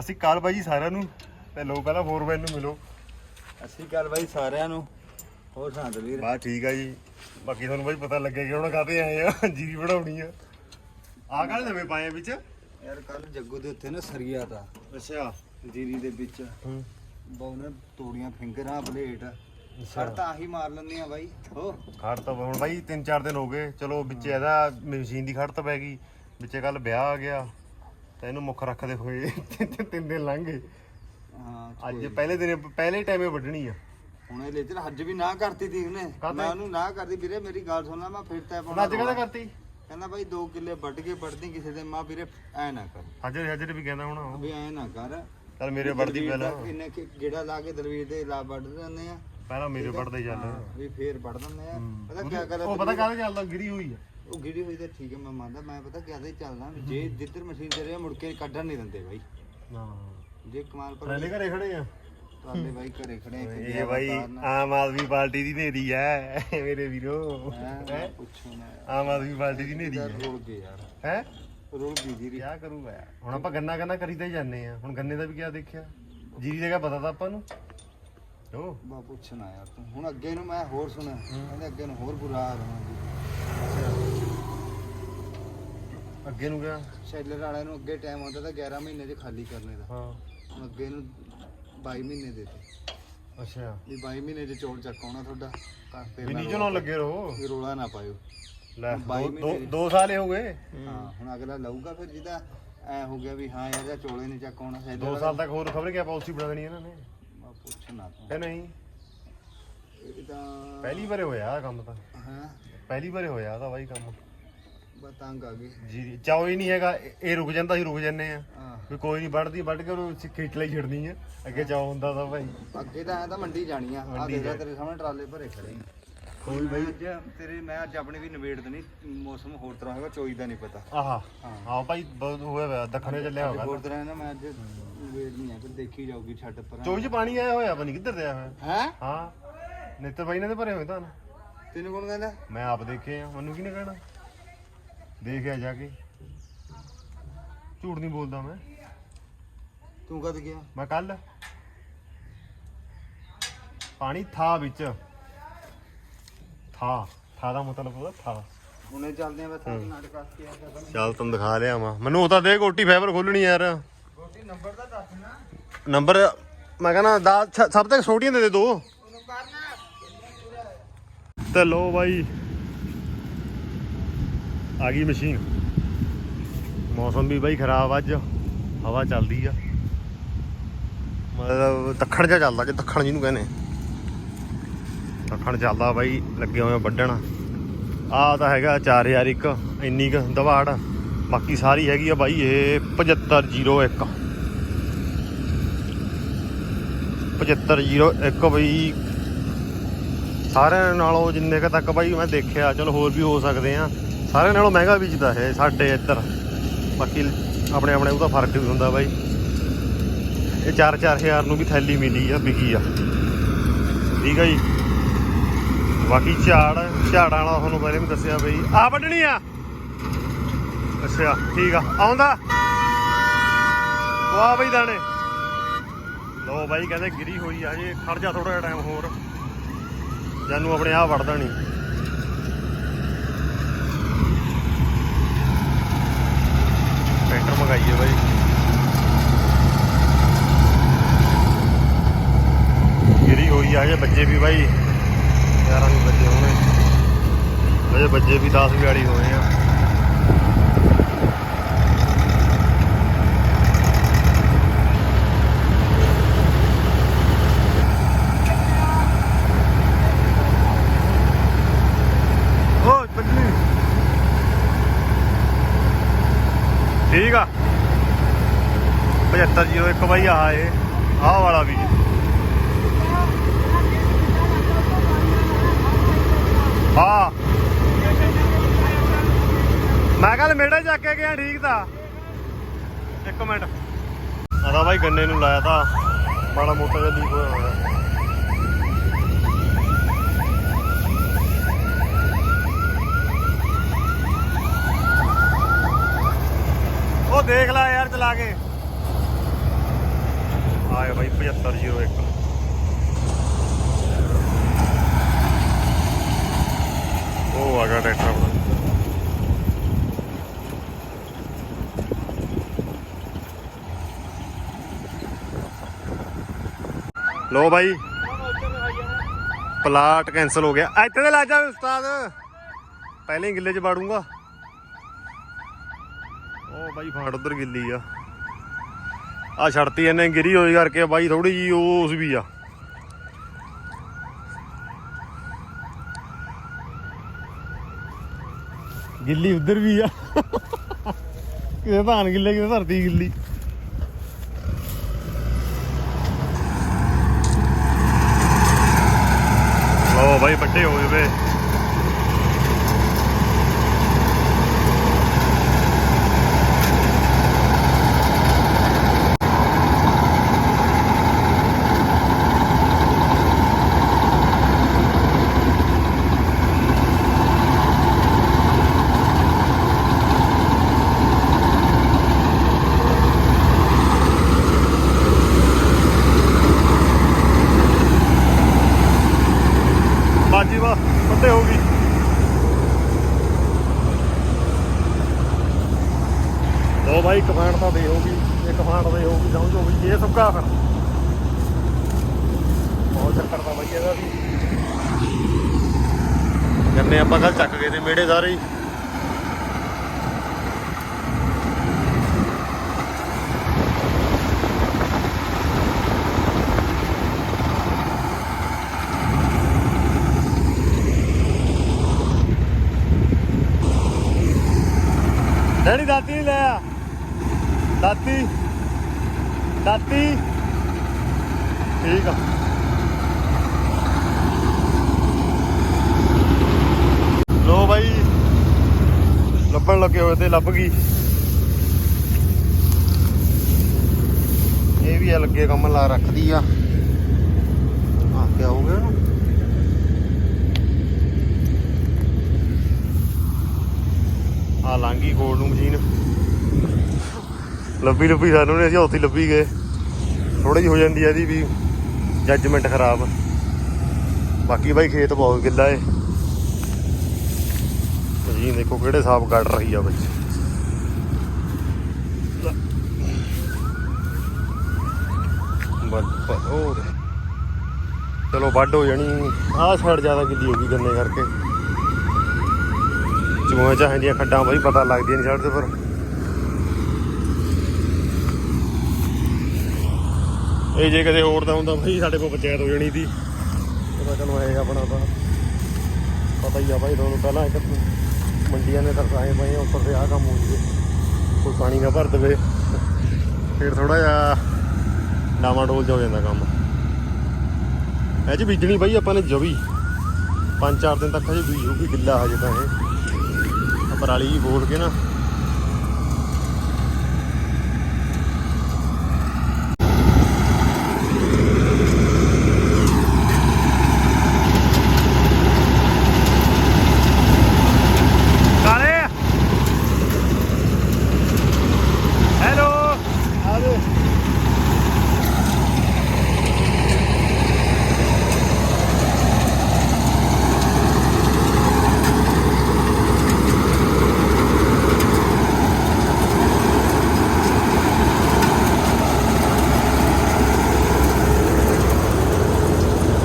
ਸ਼੍ਰੀ ਅਕਾਲ ਬਾਈ ਜੀ ਸਾਰਿਆਂ ਨੂੰ। ਤੇ ਲੋ ਪਹਿਲਾਂ ਫੋਰਮੈਨ ਨੂੰ ਮਿਲੋ। ਅਸੀਂ ਗੱਲ ਬਾਈ ਸਾਰਿਆਂ ਨੂੰ। ਹੋਰ ਸੁਣਾ ਦਲਵੀਰ ਬਾ ਠੀਕ ਆ ਜੀ। ਬਾਕੀ ਤੁਹਾਨੂੰ ਬਾਈ ਪਤਾ ਲੱਗਿਆ ਕਿ ਹੁਣ ਕਾਤੇ ਆਏ ਆ ਜੀਰੀ ਬਣਾਉਣੀ ਆ। ਆ ਕਾਹਦੇ ਨਵੇਂ ਪਾਏ ਆ ਵਿੱਚ। ਯਾਰ ਕੱਲ ਜੱਗੂ ਦੇ ਉੱਤੇ ਨਾ ਸਰੀਆ ਤਾ। ਅੱਛਾ। ਜੀਰੀ ਦੇ ਵਿੱਚ। ਹੂੰ। ਬਹੁ ਨੇ ਤੋੜੀਆਂ ਫਿੰਗਰਾਂ ਪਲੇਟ। ਸਰ ਤਾਂ ਆਹੀ ਮਾਰ ਲੈਂਦੀਆਂ ਬਾਈ। ਹੋ। ਖੜ ਤਾਂ ਹੁਣ ਬਾਈ 3-4 ਦਿਨ ਹੋ ਗਏ। ਚਲੋ ਵਿੱਚ ਇਹਦਾ ਮਸ਼ੀਨ ਦੀ ਖੜ ਤਾਂ ਪੈ ਗਈ। ਵਿੱਚੇ ਕੱਲ ਵਿਆਹ ਆ ਗਿਆ। ਤੇ ਇਹਨੂੰ ਮੁੱਖ ਰੱਖਦੇ ਹੋਏ। ਤਿੰਨ ਦਿਨ ਲੰਘ ਗਏ। ਹਾਂ ਅੱਜ ਪਹਿਲੇ ਦਿਨ ਪਹਿਲੇ ਟਾਈਮੇ ਵੱਢਣੀ ਆ। ਹੁਣ ਇਹ ਲੇਚਰ ਹੱਜ ਵੀ ਨਾ ਕਰਤੀ ਤੀ ਉਹਨੇ। ਕਾਹਤੇ? ਮੈਂ ਉਹਨੂੰ ਨਾ ਕਰਦੀ ਵੀਰੇ ਮੇਰੀ ਗੱਲ ਸੁਣ ਲੈ ਮੈਂ ਫਿਰ ਤੈ ਹੁਣ ਅੱਜ ਕਹਦਾ ਕਰਤੀ? ਕਹਿੰਦਾ ਬਾਈ 2 ਕਿੱਲੇ ਵੱਢ ਕੇ ਵੱਢਦੀ ਕਿਸੇ ਦੇ ਮਾਂ ਵੀਰੇ ਐ ਨਾ ਕਰ। ਹਾਜ਼ਰ ਹਾਜ਼ਰ ਵੀ ਕਹਿੰਦਾ ਹੁਣ ਉਹ। ਵੀ ਐ ਨਾ ਕਰ। ਚੱਲ ਮੇਰੇ ਵੱਢਦੀ ਦਲਵੀਰ ਦਾ ਪਹਿਲਾਂ ਕਿੰਨੇ ਕਿ ਗੇੜਾ ਲਾ ਕੇ ਦਲਵੀਰ ਦੇ ਲਾ ਵੱਢ ਦਿੰਦੇ ਆ। ਪਹਿਲਾਂ ਮੇਰੇ ਵੱਢਦੇ ਚੱਲ। ਵੀ ਫੇਰ ਵੱਢ ਦਿੰਦੇ ਆ। ਪਤਾ ਕੀ ਗੱਲ ਉਹ ਪਤਾ ਕਾਹਦੇ ਚੱਲਦਾ? ਗਿਰੀ ਹੋਈ ਆ। ਉਹ ਗਿਰੀ ਹੋਈ ਤਾਂ ਠੀਕ ਹੈ ਮੈਂ ਮੰਨਦਾ ਮੈਂ ਪਤਾ ਕਿਆਦਾ ਚੱਲਦਾ ਵੀ ਜੇ ਜਿੱਧਰ ਮਸ਼ੀਨ ਤੇ ਰਿਹਾ ਮੁੜ ਕੇ ਕੱਢਣ ਨਹੀਂ ਦਿੰਦੇ ਬਾਈ। ਹਾਂ। ਜੇ ਕਮਾਲ ਪਰ ਟਰਾਲੇ ਘਰੇ ਖੜੇ ਆ? ਤੁਹਾਡੇ ਬਾਈ ਘਰੇ ਖੜੇ ਇੱਕ ਇਹ ਬਾਈ ਆਮ ਆਦਮੀ ਪਾਰਟੀ ਦੀ ਨੇਰੀ ਐ ਮੇਰੇ ਵੀਰੋ। ਮੈਂ ਪੁੱਛੋ ਨਾ ਆਮ ਆਦਮੀ ਪਾਰਟੀ ਦੀ ਨੇਰੀ ਐ ਰੋਲ ਗਏ ਯਾਰ। ਹੈ? ਰੋਲ ਗਈ ਜੀਰੀ ਕੀ ਕਰੂਗਾ ਯਾਰ ਹੁਣ ਆਪਾਂ ਗੰਨਾ ਗੰਨਾ ਕਰੀਦਾ ਹੀ ਜਾਂਦੇ ਆ ਹੁਣ ਗੰਨੇ ਦਾ ਵੀ ਕੀ ਦੇਖਿਆ? ਜੀਰੀ ਦਾ ਕਿਆ ਪਤਾ ਤਾਂ ਆਪਾਂ ਨੂੰ? ਓ ਬਾ ਪੁੱਛਣਾ ਯਾਰ ਤੂੰ। ਹੁਣ ਅੱਗੇ ਨੂੰ ਮੈਂ ਹੋਰ ਸੁਣਿਆ। ਕਹਿੰਦੇ ਅੱਗੇ ਨੂੰ ਹੋਰ ਬੁਰਾ ਹਾਲ ਹੋਣਾ ਜੀ। ਅੱਗੇ ਨੂੰ ਗਿਆ? ਸ਼ੈਲਰ ਵਾਲਿਆਂ ਨੂੰ ਅੱਗੇ ਟਾਈਮ ਆਉਂਦਾ ਤਾਂ 11 ਮਹੀਨੇ 'ਚ ਖਾਲੀ ਕਰਨੇ ਦਾ। ਹਾਂ। ਹੁਣ ਅੱਗੇ ਨੂੰ 22 ਮਹੀਨੇ ਦੇ ਤੇ ਅੱਛਾ। ਵੀ 22 ਮਹੀਨੇ 'ਚ ਚੋਲ ਚੱਕ ਆਉਣਾ ਤੁਹਾਡਾ। ਕਰ ਫਿਰ ਵੀ ਨਾ ਨੀਚੋਂ ਨਾ ਲੱਗੇ ਰਹੋ। ਵੀ ਰੋਲਾ ਨਾ ਪਾਇਓ। ਲੈ ਬਾਈ ਦੋ- ਦੋ ਮਹੀਨੇ। ਦੋ ਸਾਲ ਹੀ ਹੋ ਗਏ। ਹਾਂ। ਹੁਣ ਅਗਲਾ ਲਊਗਾ ਫਿਰ ਜਿਹਦਾ ਐ ਹੋ ਗਿਆ ਵੀ ਹਾਂ ਯਾਰ ਇਹ ਚੋਲੇ ਨਹੀਂ ਚੱਕ ਆਉਣਾ ਸ਼ੈਲਰ ਦੋ ਸਾਲ ਤੱਕ ਹੋਰ ਖਬਰ ਕਿਆ ਪਾਲਿਸੀ ਬਣਾ ਦੇਣੀ ਇਹਨਾਂ ਨੇ? ਮੈਂ ਪੁੱਛਣਾ ਤੂੰ। ਕਿ ਨਹੀਂ। ਇਹ ਤਾਂ ਪਹਿਲੀ ਵਾਰੇ ਹੋਇਆ ਆਹ ਕੰਮ ਤਾਂ। ਹਾਂ? ਪਹਿਲੀ ਵਾਰੇ ਹੋਇਆ ਤਾਂ ਬਾਈ ਕੰਮ। ਬਤੰਗ ਆ ਗਈ। ਜੀ ਚਾਓ ਹੀ ਨਹੀਂ ਹੈਗਾ ਇਹ- ਇਹ ਰੁਕ ਜਾਂਦਾ ਸੀ ਰੁਕ ਜੰਨੇ ਆ ਹਾਂ। ਵੀ ਕੋਈ ਨਹੀਂ ਵੱਢਦੀ ਵੱਢ ਕੇ ਉਹਨੂੰ ਖੇਤ ਲਈ ਛੱਡਣੀ ਆ। ਅੱਗੇ ਚਾਓ ਹੁੰਦਾ ਤਾਂ ਭਾਈ। ਅੱਗੇ ਤਾਂ ਐ ਤਾਂ ਮੰਡੀ ਜਾਣੀ ਆ। ਆ ਮੰਡੀ ਦੇਖ ਲੈ ਜਾ- ਤੇਰੇ ਸਾਹਮਣੇ ਟਰਾਲੇ ਭਰੇ ਖੜੇ ਆ। ਕੋਈ ਬਾਈ ਅੱਜ ਤੇਰੇ ਮੈਂ ਅੱਜ ਆਪਣੀ ਵੀ ਨਵੇੜ ਦੇਣੀ। ਮੌਸਮ ਹੋਰ ਤਰ੍ਹਾਂ ਹੋਏਗਾ ਚੋਈ ਦਾ ਨਹੀਂ ਪਤਾ। ਆਹਾ। ਹਾਂ। ਹਾਂ ਭਾਈ ਬਹੁਤ ਹੋਇਆ ਹੋਇਆ ਦੱਖਣੇ ਚੱਲਿਆ ਅੱਜ ਹੋਗਾ ਹੋਰ ਤਰ੍ਹਾਂ ਨਾ ਮੈਂ ਅੱਜ ਨਵੇੜ ਨਹੀਂ ਆ ਫਿਰ ਦੇਖੀ ਜਾਊਗੀ ਛੱਡ ਪਰ। ਚੋਈ ਚ ਪਾਣੀ ਆਇਆ ਹੋਇਆ ਪਤਾ ਨਹੀਂ ਕਿੱਧਰ ਤੇ ਆਇਆ ਹੋਇਆ। ਹੈ? ਹਾਂ। ਨੇਤਰ ਬਾਈ ਨੇ ਤੇ ਭਰੇ ਹੋਏ ਤਾਂ ਤੈਨੂੰ ਕੌਣ ਕਹਿੰਦਾ? ਮੈਂ ਆਪ ਦੇਖੇ ਆ ਮੈਨੂੰ ਕਿਹਨੇ ਕਹਿਣਾ? ਦੇਖਿਆ ਜਾ ਕੇ। ਝੂਠ ਨਹੀਂ ਬੋਲਦਾ ਮੈਂ। ਤੂੰ ਕਦ ਗਿਆ? ਮੈਂ ਕੱਲ। ਪਾਣੀ ਥਾ ਵਿੱਚ। ਥਾ। ਥਾ ਦਾ ਮਤਲਬ ਉਹਦਾ ਥਾ। ਹੁਣੇ ਚੱਲਦੇ ਆ ਬਸ ਨਾਟਕ ਆ ਕੇ ਚੱਲ ਤੈਨੂੰ ਦਿਖਾ ਲਿਆ ਵਾ। ਮੈਨੂੰ ਉਹ ਤਾਂ ਦੇ ਕੋਟੀ ਫਾਈਬਰ ਖੋਲਣੀ ਯਾਰ। ਗੋਟੀ ਨੰਬਰ ਦਾ ਦੱਸ ਨਾ। ਨੰਬਰ ਮੈਂ ਕਹਿੰਦਾ ਦਾ ਸਭ ਤੋਂ ਛੋਟੀਆਂ ਦੇ ਦੇ ਦੋ। ਉਹਨੂੰ ਤੇ ਲੋ ਬਾਈ। ਆ ਗਈ ਮਸ਼ੀਨ। ਮੌਸਮ ਵੀ ਬਾਈ ਖਰਾਬ ਅੱਜ। ਹਵਾ ਚੱਲਦੀ ਆ। ਮਤਲਬ ਦੱਖਣ ਜਿਹਾ ਚੱਲਦਾ ਜੇ ਦੱਖਣ ਜਿਹਨੂੰ ਕਹਿੰਦੇ। ਦੱਖਣ ਚੱਲਦਾ ਬਾਈ ਲੱਗੇ ਹੋਏ ਵੱਢਣ। ਆ ਤਾਂ ਹੈਗਾ 4000 ਇੱਕ ਇੰਨੀ ਕੁ ਦਵਾੜ। ਬਾਕੀ ਸਾਰੀ ਹੈਗੀ ਆ ਬਾਈ ਇਹ 7501 7501 ਬਈ। ਸਾਰਿਆਂ ਨਾਲੋਂ ਜਿੰਨੇ ਕ ਤੱਕ ਬਾਈ ਮੈਂ ਦੇਖਿਆ ਚਲੋ ਹੋਰ ਵੀ ਹੋ ਸਕਦੇ ਆ। ਸਾਰਿਆਂ ਨਾਲੋਂ ਮਹਿੰਗਾ ਬੀਜਦਾ ਹੈ ਸਾਡੇ ਇੱਧਰ। ਬਾਕੀ ਆਪਣੇ ਆਪਣੇ ਉਹਦਾ ਫ਼ਰਕ ਵੀ ਹੁੰਦਾ ਬਾਈ। ਇਹ 4-4000 ਨੂੰ ਵੀ ਥੈਲੀ ਮਿਲੀ ਆ, ਵਿਕੀ ਆ। ਠੀਕ ਆ ਜੀ। ਬਾਕੀ ਝਾੜ, ਝਾੜਾਂ ਵਾਲਾ ਤੁਹਾਨੂੰ ਪਹਿਲੇ ਵੀ ਦੱਸਿਆ ਬਈ। ਆ ਵੱਢਣੀ ਆ? ਅੱਛਾ, ਠੀਕ ਆ। ਆਉਂਦਾ? ਵਾਹ ਬਈ ਦਾਣੇ। ਲੋ ਬਾਈ, ਕਹਿੰਦੇ ਗਿਰੀ ਹੋਈ ਆ ਜੇ ਖੜ ਜਾ ਥੋੜਾ ਜਿਹਾ ਟਾਈਮ ਹੋਰ। ਜਾਨੂੰ ਆਪਣੇ ਆਪ ਵੜਦਾ ਨਹੀਂ ਟਰੈਕਟਰ ਬਾਈ। ਗਿਰੀ ਹੋਈ ਆ ਜੇ ਬੱਚੇ ਵੀ ਬਾਈ। 11 ਨੂੰ ਬੱਚੇ ਹੋਣੇ। ਅਜੇ ਬੱਚੇ ਵੀ 10 ਵਿਆੜੀ ਹੋਏ ਆ ਓ ਬੱਜਣੀ ਠੀਕ ਆ 7501 ਬਾਈ ਆ ਇਹ ਆਹ ਵਾਲਾ ਵੀ। ਹਾਂ। ਮੈਂ ਕੱਲ ਮੇੜੇ ਚੱਕ ਕੇ ਗਿਆ, ਠੀਕ ਤਾਂ। ਇੱਕ ਮਿੰਟ। ਆਦਾ ਬਾਈ ਗੰਨੇ ਨੂੰ ਲਾਇਆ ਤਾਂ, ਮਾੜਾ ਮੋਟਾ ਜਿਹਾ ਲੀਕ ਹੋਇਆ ਹੋਇਆ। ਉਹ ਦੇਖ ਲੈ ਯਾਰ ਚਲਾ ਕੇ। ਆਇਆ ਬਾਈ 7501 ਉਹ ਆ ਗਿਆ ਟਰੈਕਟਰ ਆਪਣਾ ਲੋ ਬਾਈ ਪਲਾਟ ਕੈਨਸਲ ਹੋ ਗਿਆ ਇੱਥੇ ਤੇ ਲਾ ਜਾ ਉਸਤਾਦ ਪਹਿਲੇ ਹੀ ਗਿੱਲੇ 'ਚ ਬਾੜੂੰਗਾ ਉਹ ਬਾਈ ਫਾੜ ਉਧਰ ਗਿੱਲੀ ਆ ਆ ਛੜਤੀ ਇਹਨੇ ਗਿਰੀ ਹੋਈ ਕਰਕੇ ਬਾਈ ਥੋੜੀ ਜੀ ਉਸ ਵੀ ਆ। ਗਿੱਲੀ ਉਧਰ ਵੀ ਆ। ਕਿਤੇ ਧਾਨ ਗਿੱਲੇ, ਕਿਤੇ ਧਰਤੀ ਗਿੱਲੀ। ਲੋ ਬਾਈ ਵੱਡੇ ਹੋਏ ਵੇ ਬਾਜੀ ਵਾ ਵੱਡੇ ਹੋ ਗਈ ਲੋ ਬਾਈ ਕਮਾਂਡ ਤਾਂ ਦੇ ਹੋਗੀ ਇੱਕ ਕਮਾਂਡ ਦੇ ਹੋਗੀ ਸਮਝੋ ਵੀ ਇਹ ਸੁੱਕਾ ਫਿਰ ਬਹੁਤ ਚੱਕਰ ਦਾ ਬਾਈ ਇਹਦਾ ਵੀ। ਗੰਨੇ ਆਪਾਂ ਕੱਲ ਚੱਕ ਗਏ ਤੇ ਮੇੜੇ ਸਾਰੇ ਹੀ ਡੈਡੀ ਦਾਤੀ ਨਹੀਂ ਲੈ ਆ ਦਾਤੀ ਦਾਤੀ ਠੀਕ ਆ ਲੋ ਬਾਈ ਲੱਭਣ ਲੱਗੇ ਹੋਏ ਤੇ ਲੱਭ ਗਈ ਇਹ ਲੱਗੇ ਕੰਮ ਲਾ ਰੱਖਦੀ ਆ। ਆ ਕੀ ਹੋ ਗਿਆ ਇਹਨੂੰ। ਆ ਲਾਂਗੀ ਕੋਲ ਨੂੰ ਮਸ਼ੀਨ। ਲੱਭੀ ਲੱਭੀ ਸਾਨੂੰ ਨੇ, ਅਸੀਂ ਉੱਥੇ ਲੱਭੀ ਗਏ। ਥੋੜੀ ਜਿਹੀ ਹੋ ਜਾਂਦੀ ਆ ਇਹਦੀ ਵੀ ਜੱਜਮੈਂਟ ਖਰਾਬ। ਬਾਕੀ ਬਾਈ ਖੇਤ ਬਹੁਤ ਗਿੱਲਾ ਏ। ਮਸ਼ੀਨ ਦੇਖੋ ਕਿਹੜੇ ਸਾਫ਼ ਕੱਢ ਰਹੀ ਆ ਵਿੱਚ ਬੱਤ ਉਹ ਚਲੋ ਵੱਢ ਹੋ ਜਾਣੀ। ਆਹ ਸਾਈਡ ਜ਼ਿਆਦਾ ਗਿੱਲੀ ਹੋ ਗਈ ਗੰਨੇ ਕਰਕੇ। ਚੂਹੇ ਚਾਹਾਂ ਦੀਆਂ ਖੱਡਾਂ ਬਾਈ ਪਤਾ ਲੱਗਦੀਆਂ ਨਹੀਂ ਸਾਈਡ ਤੇ ਪਰ ਇਹ ਜੇ ਕਦੇ ਹੋਰ ਦਾ ਹੁੰਦਾ ਬਈ ਸਾਡੇ ਕੋਲ ਪੰਚਾਇਤ ਹੋ ਜਾਣੀ ਸੀ ਪਤਾ ਚਲੋ ਇਹ ਆਪਣਾ ਤਾਂ ਪਤਾ ਹੀ ਆ ਭਾਈ ਤੁਹਾਨੂੰ ਪਹਿਲਾਂ ਇੱਕ ਮੰਡੀਆਂ ਨੇ ਤਰਸਾਏ ਪਏ ਉੱਪਰ ਤੇ ਆਹ ਕੰਮ ਹੋ ਜਵੇ ਕੋਈ ਪਾਣੀ ਨਾ ਭਰ ਦੇਵੇ। ਫਿਰ ਥੋੜਾ ਜਿਹਾ ਡਾਵਾਂ ਡੋਲ ਜਾ ਹੋ ਜਾਂਦਾ ਕੰਮ। ਇਹ ਚ ਬੀਜਣੀ ਬਾਈ ਆਪਾਂ ਨੇ ਜਵੀ। ਪੰਜ ਚਾਰ ਦਿਨ ਤੱਕ ਹਜੇ ਬੀਜ ਹੋਊਗੀ ਗਿੱਲਾ ਹਜੇ ਤਾਂ ਇਹ। ਪਰਾਲੀ ਬੋਲ ਕੇ ਨਾ ਕਾਲੇ ਹੈਲੋ ਆਦੇ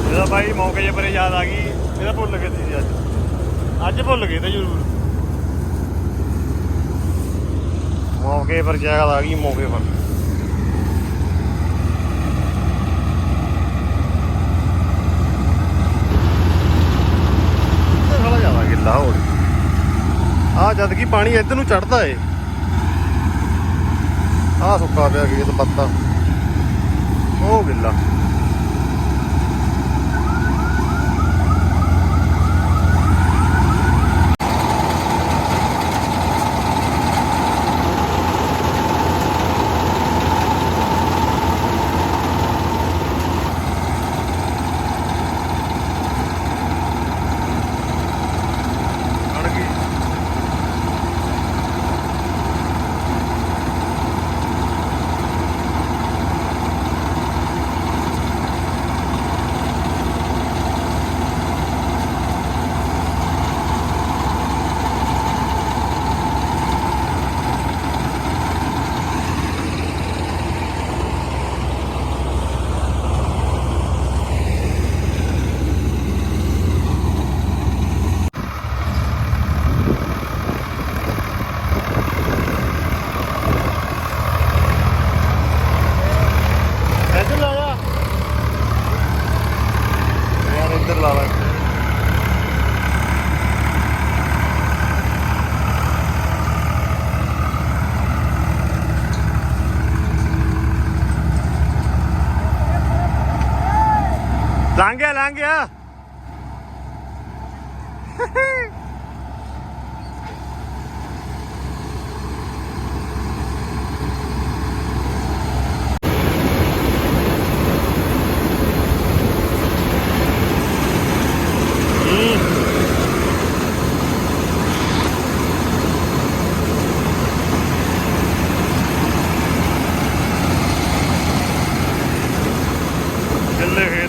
ਇਹਦਾ ਭਾਈ ਮੌਕੇ ਜੇ ਪਰੇ ਯਾਦ ਆ ਗਈ ਇਹਦਾ ਭੁੱਲ ਗਏ ਸੀ ਅੱਜ ਅੱਜ ਭੁੱਲ ਗਏ ਤੇ ਜ਼ਰੂਰ ਮੌਕੇ ਪਰ ਯਾਦ ਆ ਗਈ, ਮੌਕੇ ਗਿੱਲਾ ਹੋ ਆ ਜਦ ਕਿ ਪਾਣੀ ਇੱਧਰ ਨੂੰ ਚੜਦਾ ਏ। ਆ ਸੁੱਕਾ ਪਿਆ ਖੇਤ, ਪੱਤਾ। ਉਹ ਗਿੱਲਾ।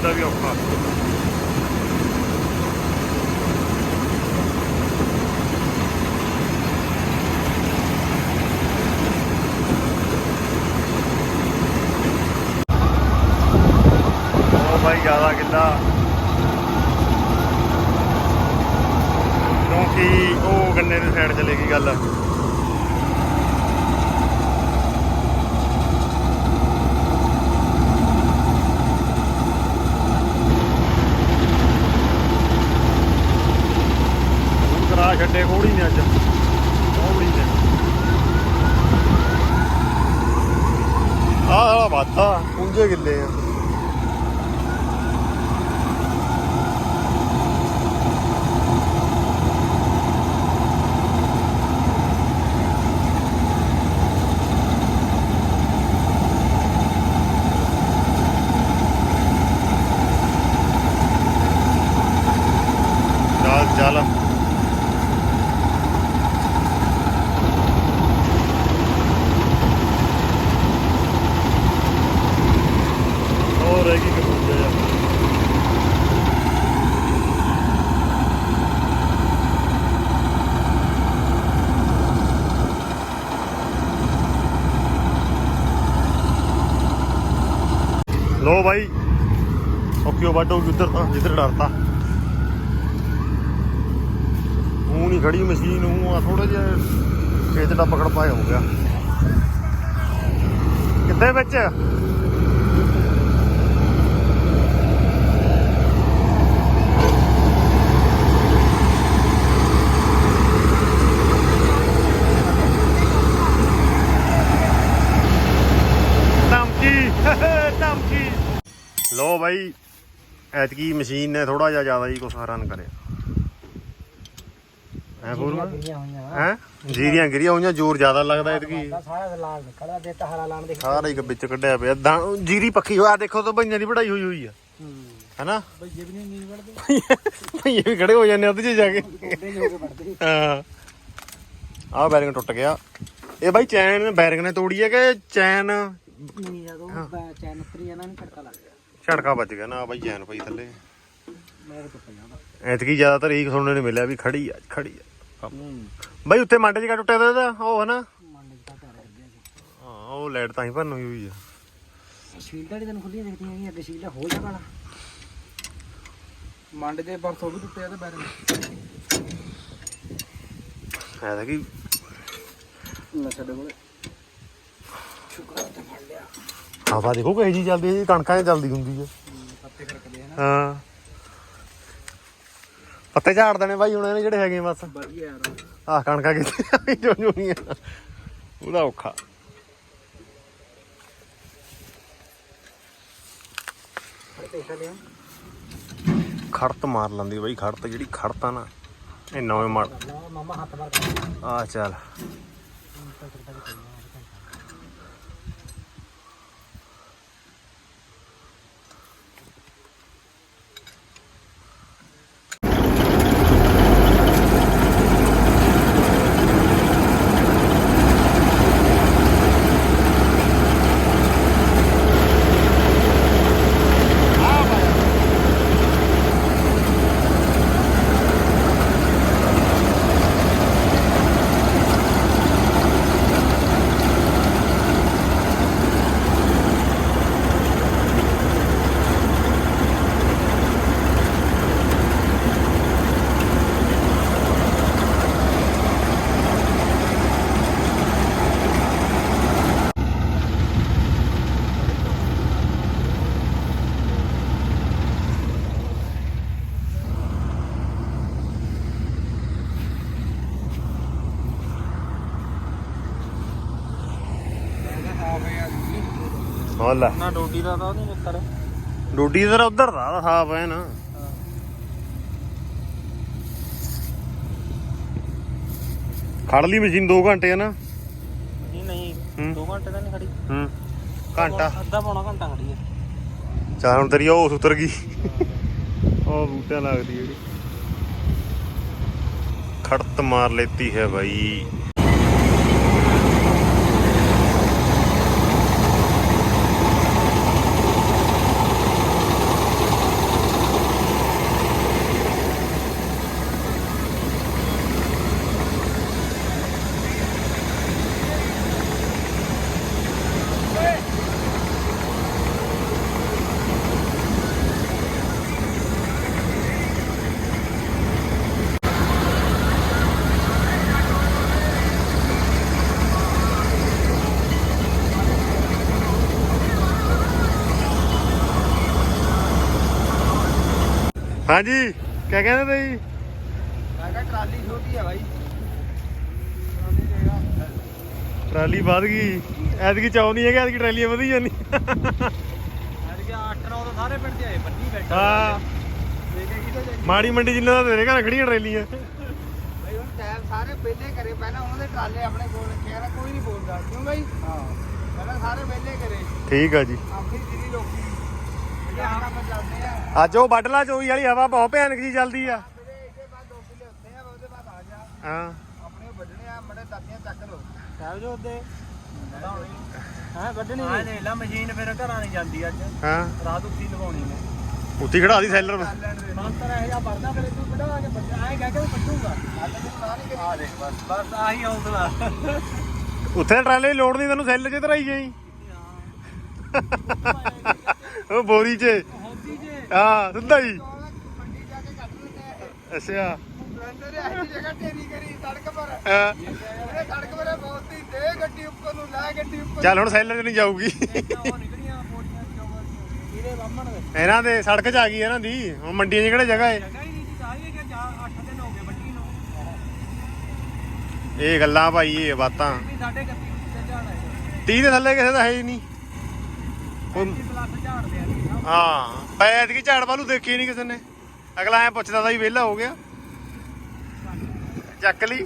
ਚੱਲੇ ਖੇਤ ਦਾ ਵੀ ਔਖਾ ਉਹ ਭਾਈ ਜ਼ਿਆਦਾ ਕਿੱਲਾ ਕਿਉਂਕਿ ਉਹ ਗੰਨੇ ਦੀ ਸਾਈਡ ਚਲੇ ਗਈ ਗੱਲ ਹੁਣ ਕਰਾ ਛੱਡੇ ਕੋੜੀ ਨੇ ਅੱਜ ਕੋੜੀ ਨੇ ਆਹ ਵਾਲਾ ਬਾਤਾ ਉਂਝੇ ਕਿੱਲੇ ਆ ਚੱਲ ਚੱਲ ਹੋਰ ਰਹਿ ਗਈ ਕਬੂਤਰ ਯਾਰ ਲੋ ਭਾਈ ਓਕੇ ਵਾਟੋ ਉਧਰ ਤਾਂ ਜਿੱਧਰ ਡਰਤਾ। ਉਹ ਨਹੀਂ ਖੜੀ ਮਸ਼ੀਨ ਉਹ ਆ ਥੋੜਾ ਜਿਹਾ ਖੇਤ ਦਾ ਪਕੜ ਪਾਇਆ ਹੋ ਗਿਆ। ਕਿੱਥੇ ਵਿੱਚ? ਧਮਕੀ ਧਮਕੀ। ਲੋ ਭਾਈ ਐਤਕੀ ਮਸ਼ੀਨ ਨੇ ਥੋੜਾ ਜਿਹਾ ਜ਼ਿਆਦਾ ਹੀ ਕੁਛ ਰਨ ਕਰਿਆ। ਹੈ ਬੋਲ ਹੈ? ਜੀਰੀਆਂ ਗਿਰੀਆਂ ਹੋਈਆਂ ਜ਼ੋਰ ਜ਼ਿਆਦਾ ਲੱਗਦਾ ਐਤਕੀ। ਸਾਰਾ ਲਾਲ ਨਿਕਲਿਆ ਦੇ ਤਾਂ ਹਰਾ ਲਾਣ ਦੇ ਸਾਰਾ ਹੀ ਵਿੱਚ ਕੱਢਿਆ ਪਿਆ। ਦਾਂ- ਜੀਰੀ ਪੱਕੀ ਹੋਇਆ ਦੇਖੋ ਤਾਂ ਬਈਆਂ ਦੀ ਵਢਾਈ ਹੋਈ ਹੋਈ ਆ। ਹੈਨਾ? ਬਈ ਜੇ ਵੀ ਨਹੀਂ ਨੀਂਦ ਵੜਦੇ। ਭਈਏ ਵੀ ਖੜੇ ਹੋ ਜਾਂਦੇ ਉਹਦੇ 'ਚ ਜਾ ਕੇ। ਹੋ ਆਹ ਬੈਰਿੰਗ ਟੁੱਟ ਗਿਆ। ਇਹ ਬਾਈ ਚੈਨ ਬੈਰਿੰਗ ਨੇ ਤੋੜੀ ਹੈ ਕਿ ਚੈਨ? ਨਹੀਂ ਜਦੋਂ ਚੈਨ ਉਤਰੀ ਜਾਣਾ ਨਹੀਂ ਛੜਕਾ ਲੱਗ ਗਿਆ। ਝੜਕਾ ਵੱਜ ਗਿਆ ਨਾ ਬਾਈ ਚੈਨ ਪਈ ਥੱਲੇ। ਐਤਕੀ ਜ਼ਿਆਦਾਤਰ ਇਹੀ ਸੁਣਨ ਨੂੰ ਮਿਲਿਆ ਵੀ ਖੜੀ ਆ ਖੜੀ ਆ। ਬਾਈ ਉੱਤੇ ਮੰਡ ਜਿਹਾ ਟੁੱਟਿਆ ਤਾਂ ਇਹਦਾ ਉਹ ਹਨਾ? ਦਾ ਹਾਂ ਉਹ ਲਾਈਟ ਤਾਂ ਹੀ ਭੰਨ ਹੋਈ ਹੋਈ ਆ। ਸ਼ੀਲਡ ਵਾਲੀ ਤੈਨੂੰ ਖੁੱਲੀ ਦਿਖਦੀ ਹੈਗੀ ਅੱਗੇ ਸ਼ੀਲਡ ਹੋ ਜਾ ਵਾਲਾ ਮੰਡ ਦੇ ਪਰਸੋਂ ਵੀ ਟੁੱਟਿਆ ਤੇ ਬੈਰਨ ਐ ਤਾਂ ਕੀ ਲੈ ਸਾਡੇ ਕੋਲੇ ਸ਼ੁਕਰ ਤੇ ਫੜ ਲਿਆ। ਹਵਾ ਦੇਖੋ ਕਿਹੋ ਜੀ ਚੱਲਦੀ ਹੈ ਜੀ ਕਣਕਾਂ 'ਚ ਚੱਲਦੀ ਹੁੰਦੀ ਹੈ। ਪੱਤੇ ਖੜਕਦੇ ਹਨ ਹਾਂ। ਪੱਤੇ ਝਾੜ ਦੇਣੇ ਬਾਈ ਹੁਣ ਇਹਨੇ ਜਿਹੜੇ ਹੈਗੇ ਬਸ। ਵਧੀਆ ਯਾਰ। ਆਹ ਕਣਕਾਂ ਕਿੱਥੇ ਜੋ ਜੋਈਆਂ ਉਹਦਾ ਔਖਾ। ਖੜਤ ਮਾਰ ਲੈਂਦੀ ਬਾਈ ਖੜਤ ਜਿਹੜੀ ਖੜਤ ਆ ਨਾ ਇਹ ਨਵੇਂ ਮਾਰ ਲਾ ਮਾਮਾ ਹੱਥ ਮਾਰ ਆ ਚੱਲ। ਹੋ ਲੈ ਨਾ ਡੋਡੀ ਦਾ ਤਾਂ ਨਹੀਂ ਮਿੱਤਰ। ਡੋਡੀ ਇਧਰ ਉਧਰ ਦਾ ਸਾਫ਼ ਹੈ ਨਾ। ਖੜ ਲਈ ਮਸ਼ੀਨ 2 ਘੰਟੇ ਹੈ ਨਾ। ਨਹੀਂ ਹੂੰ। 2 ਘੰਟੇ ਤਾਂ ਨਹੀਂ ਖੜੀ। ਹੂੰ। ਘੰਟਾ। ਅੱਧਾ ਪੌਣਾ ਘੰਟਾ ਖੜੀ ਹੈ ਚਾਹ ਹੁਣ ਤੇਰੀ ਉਹ ਉਤਰ ਗਈ। ਉਹ ਬੂਟਿਆਂ ਲੱਗਦੀ ਜਿਹੜੀ। ਖੜਤ ਮਾਰ ਲੈਤੀ ਹੈ ਭਾਈ ਹਾਂਜੀ ਕਿਆ ਕਹਿੰਦੇ ਤੇ ਜੀ ਮੈਂ ਕਿਹਾ ਟਰਾਲੀ ਛੋਟੀ ਆ ਬਾਈ। ਟਰਾਲੀ ਵੱਧ ਗਈ। ਐਤਕੀ ਚਾਉ ਨਹੀਂ ਹੈਗਾ ਐਤਕੀ ਟਰਾਲੀਆਂ ਵਧੀ ਜਾਂਦੀ ਅੱਜ ਕੇ 8 9 ਤਾਂ ਸਾਰੇ ਪਿੰਡ ਦੇ ਆਏ ਬੰਨੀ ਬੈਠੇ ਹਾਂ। ਦੇਖ ਕੇ ਕਿਤੇ ਜਾਈ ਮਾੜੀ ਮੰਡੀ ਜਿੰਨਾ ਦਾ ਤੇਰੇ ਘਰ ਖੜੀਆਂ ਟਰਾਲੀਆਂ। ਬਾਈ ਹੁਣ ਟਾਈਮ ਸਾਰੇ ਵਿਹਲੇ ਕਰੇ ਪਹਿਲਾਂ ਉਹਨਾਂ ਦੇ ਟਰਾਲੇ ਆਪਣੇ ਕੋਲ ਰੱਖਿਆ ਨਾ ਕੋਈ ਨਹੀਂ ਬੋਲਦਾ। ਕਿਉਂ ਬਾਈ? ਹਾਂ। ਪਹਿਲਾਂ ਸਾਰੇ ਵਿਹਲੇ ਕਰੇ। ਠੀਕ ਆ ਜੀ। ਆਪਣੀ ਜਿਹੜੀ ਲੋਕੀ। ਜਿਹੜੇ ਆਹ ਕੰਮ ਚੱਲਦੇ ਆ। ਅੱਜ ਉਹ ਬਾਡਲਾ ਚੋਈ ਵਾਲੀ ਹਵਾ ਬਹੁਤ ਭਿਆਨਕ ਜੀ ਚੱਲਦੀ ਆ ਮੇਰੇ ਇਹਦੇ ਬਾਅਦ ਦੋ ਕਿਲੇ ਉੱਤੇ ਆ ਉਹਦੇ ਬਾਅਦ ਆ ਜਾ ਹਾਂ। ਆਪਣੇ ਉਹ ਵੱਢਣੇ ਆ ਮੜੇ ਦਾਤੀਆਂ ਚੱਕ ਲੋ ਸਾਹਿਬ ਜੋ ਉਹਦੇ ਹਾਂ ਵੱਢਣੀ ਹਾਂ ਲੈ ਲਾ ਮਸ਼ੀਨ ਫਿਰ ਘਰਾਂ ਨਹੀਂ ਜਾਂਦੀ ਅੱਜ। ਹਾਂ। ਰਾਤ ਉੱਤੀ ਲਵਾਉਣੀ ਨੇ ਉੱਤੀ ਖੜਾ ਦੀ ਸੈਲਰ ਮੰਤਰ ਇਹ ਜਿਹਾ ਵਰਦਾ ਫਿਰ ਤੂੰ ਵਢਾ ਕੇ ਬੱਚਾ ਐਂ ਕਹਿ ਕੇ ਵੱਢੂਗਾ। ਅੱਜ ਤੈਨੂੰ ਨਾ ਨਹੀਂ ਕਰੀ ਆ ਦੇਖ ਬਸ ਬਸ ਆਹੀ ਹੌਸਲਾ। ਉੱਥੇ ਟਰਾਲੇ ਦੀ ਲੋੜ ਨਹੀਂ ਤੈਨੂੰ ਸੈਲਰ 'ਚ ਧਰਾਈ ਗਈ ਉਹ ਬੋਰੀ 'ਚ। ਹਾਂ ਸਿੱਧਾ ਹੀ। ਮੰਡੀ ਜਾ ਕੇ ਕੱਢ ਲੈਂਦੇ ਆ ਅੱਛਾ ਬਲੰਦਰ ਇਹੀ ਜਗ੍ਹਾ ਢੇਰੀ ਕਰੀ ਸੜਕ ਪਰ। ਹਾਂ। ਉਹਨੇ ਸੜਕ ਪਰ ਬਹੁਤ ਹੀ ਦੇ ਗੱਡੀ ਉੱਪਰ ਨੂੰ ਲੈ ਗੱਡੀ ਉੱਪਰ। ਚੱਲ ਹੁਣ ਸੈਲਰ ਨਹੀਂ ਜਾਊਗੀ। ਉਹ ਨਿਕਲੀਆਂ ਪੋਟੀਆਂ ਚੋਵਰ ਇਹਦੇ ਬੰਮਣ ਦੇ। ਇਹਨਾਂ ਦੇ ਸੜਕ 'ਚ ਆ ਗਈ ਇਹਨਾਂ ਦੀ ਹੁਣ ਮੰਡੀਆਂ 'ਚ ਕਿਹੜੇ ਜਗ੍ਹਾ ਏ? ਜਗ੍ਹਾ ਹੀ ਨਹੀਂ ਜੀ ਚਾਹੀਏ ਕਿ ਜਾ 8 ਦਿਨ ਹੋ ਗਏ ਵੱਡੀ ਨੂੰ। ਇਹ ਗੱਲਾਂ ਭਾਈ ਇਹ ਬਾਤਾਂ। ਵੀ ਸਾਡੇ ਗੱਤੀ ਤੇ ਝਾੜ ਹੈ। 30 ਦੇ ਥੱਲੇ ਕਿਸੇ ਦਾ ਹੈ ਹੀ ਨਹੀਂ। ਕੋਈ 30 ਪਲੱਸ ਝਾੜਦੇ ਆ ਜੀ। ਨਾ ਹਾਂ ਪੈ ਐਤਕੀ ਝਾੜ ਵਾਲੂ ਦੇਖੀ ਨਹੀਂ ਕਿਸੇ ਨੇ। ਅਗਲਾ ਐ ਪੁੱਛਦਾ ਤਾਂ ਹੀ ਵਿਹਲਾ ਹੋ ਗਿਆ। ਚੱਕ ਲਈ।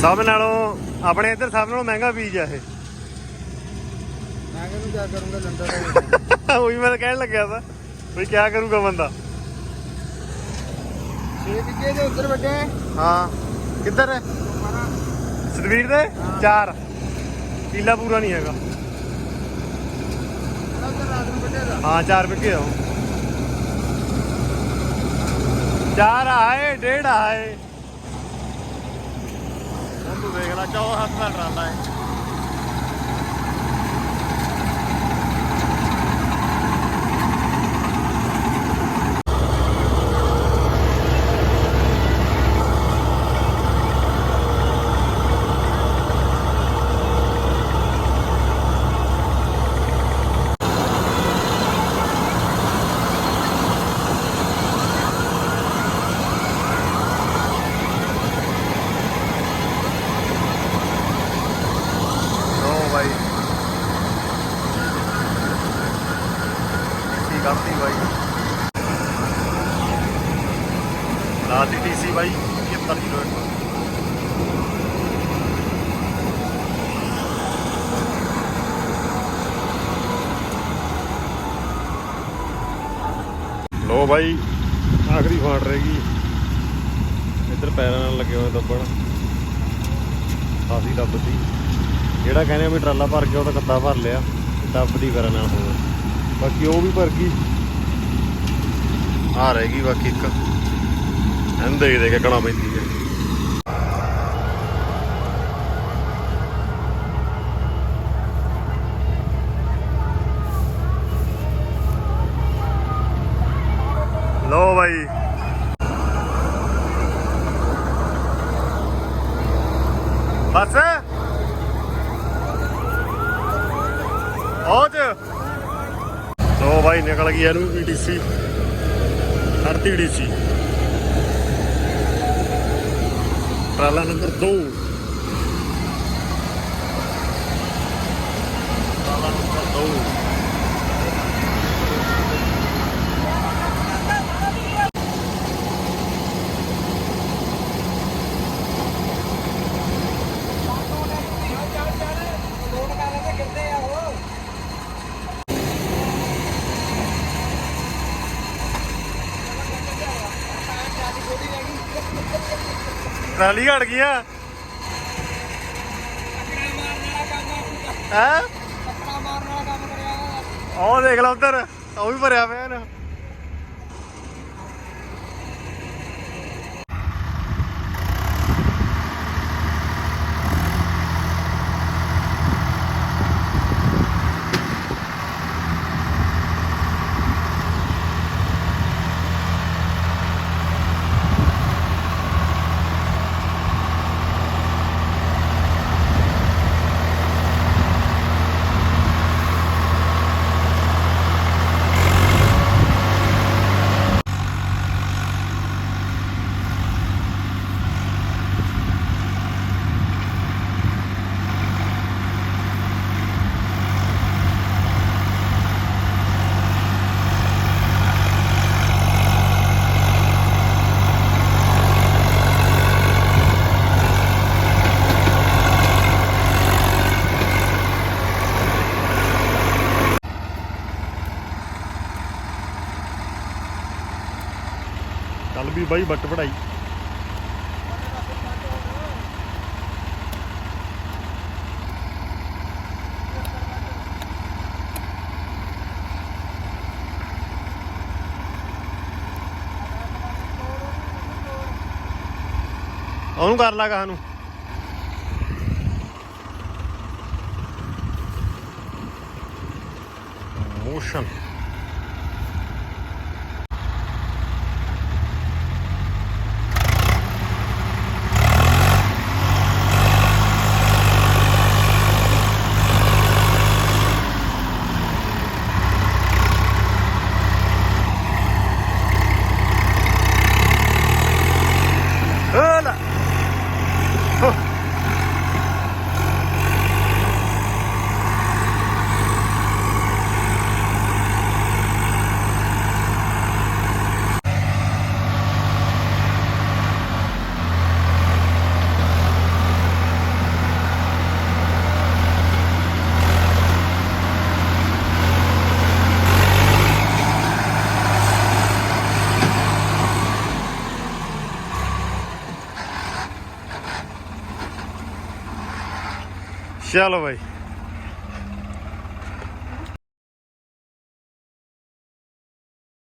ਸਭ ਨਾਲੋਂ ਆਪਣੇ ਇੱਧਰ ਸਭ ਨਾਲੋਂ ਮਹਿੰਗਾ ਬੀਜ ਆ ਇਹ। ਮੈਂ ਕਿਹਨੂੰ ਕਿਆ ਕਰੂੰਗਾ ਲੰਡਰ ਦਾ ਉਹੀ ਮੈਂ ਤਾਂ ਕਹਿਣ ਲੱਗਿਆ ਸੀ ਵੀ ਕੀ ਕਰੂਗਾ ਬੰਦਾ। ਛੇ ਵਿਕੇ ਦੇ ਉੱਧਰ ਵੱਡੇ। ਹਾਂ ਕਿੱਧਰ ਹੈ ਸਤਵੀਰ ਦੇ? ਚਾਰ। ਕੀਲਾ ਪੂਰਾ ਨਹੀਂ ਹੈਗਾ। ਹਾਂ ਚਾਰ ਵਿਕੇ ਹੋ ਚਾਰ ਆਏ ਡੇਢ ਆਏ। ਹੁਣ ਤੂੰ ਚੌ ਹੱਥ ਦਾ ਟਰਾਲਾ ਹੈ ਲੋ ਬਾਈ ਕੀ ਕਰਤੀ ਬਾਈ ਲਾਤੀ ਟੀਸੀ ਬਾਈ 75 ਕਿਲੋ ਲੋ ਬਾਈ। ਆਖਰੀ ਫਾਟ ਰਹਿ ਗਈ। ਇੱਧਰ ਪੈਰਾਂ ਨਾਲ ਲੱਗੇ ਹੋਏ ਦੱਬਣ। ਕਾਫੀ ਦੱਬਦੀ ਜਿਹੜਾ ਕਹਿੰਦੇ ਆ ਵੀ ਟਰਾਲਾ ਭਰ ਗਿਆ ਉਹ ਤਾਂ ਕੱਦਾ ਭਰ ਲਿਆ। ਦੱਬਦੀ ਪੈਰਾਂ ਨਾਲ ਹੋਰ। ਬਾਕੀ ਉਹ ਵੀ ਭਰ ਗਈ। ਆ ਰਹਿ ਗਈ ਬਾਕੀ ਇੱਕ। ਇਹਨੂੰ ਦੇ ਦੇ ਕੇ ਕਣਾ ਪੈਂਦੀ ਹੈ ਲੋ ਬਾਈ ਬਸ ਹੋ ਚ ਲੋ ਬਾਈ ਨਿਕਲ ਗਈ ਇਹਨੂੰ ਵੀ ਡੀਸੀ ਹਰਤੀ ਡੀਸੀ ਟਰਾਲਾ ਨੰਬਰ 2 ਟਰਾਲਾ ਨੰਬਰ 2 ਲੋਡ ਕਰ ਰਹੇ ਤੇ ਗਿਰਦੇ ਆ ਉਹ ਟਰਾਲੀ ਘੜ ਹੈ? ਵਾਲਾ ਕੰਮ ਕਰਿਆ ਉਹ ਦੇਖ ਲਾ ਉਧਰ ਉਹ ਵੀ ਭਰਿਆ ਪਿਆ ਨਾ ਵੀ ਬਾਈ ਬੱਟ ਪੜਾਈ ਉਹਨੂੰ ਕਰ ਲਾ ਕਹਾਂ ਨੂੰ। ਮੋਸ਼ਨ ਚਲੋ ਬਾਈ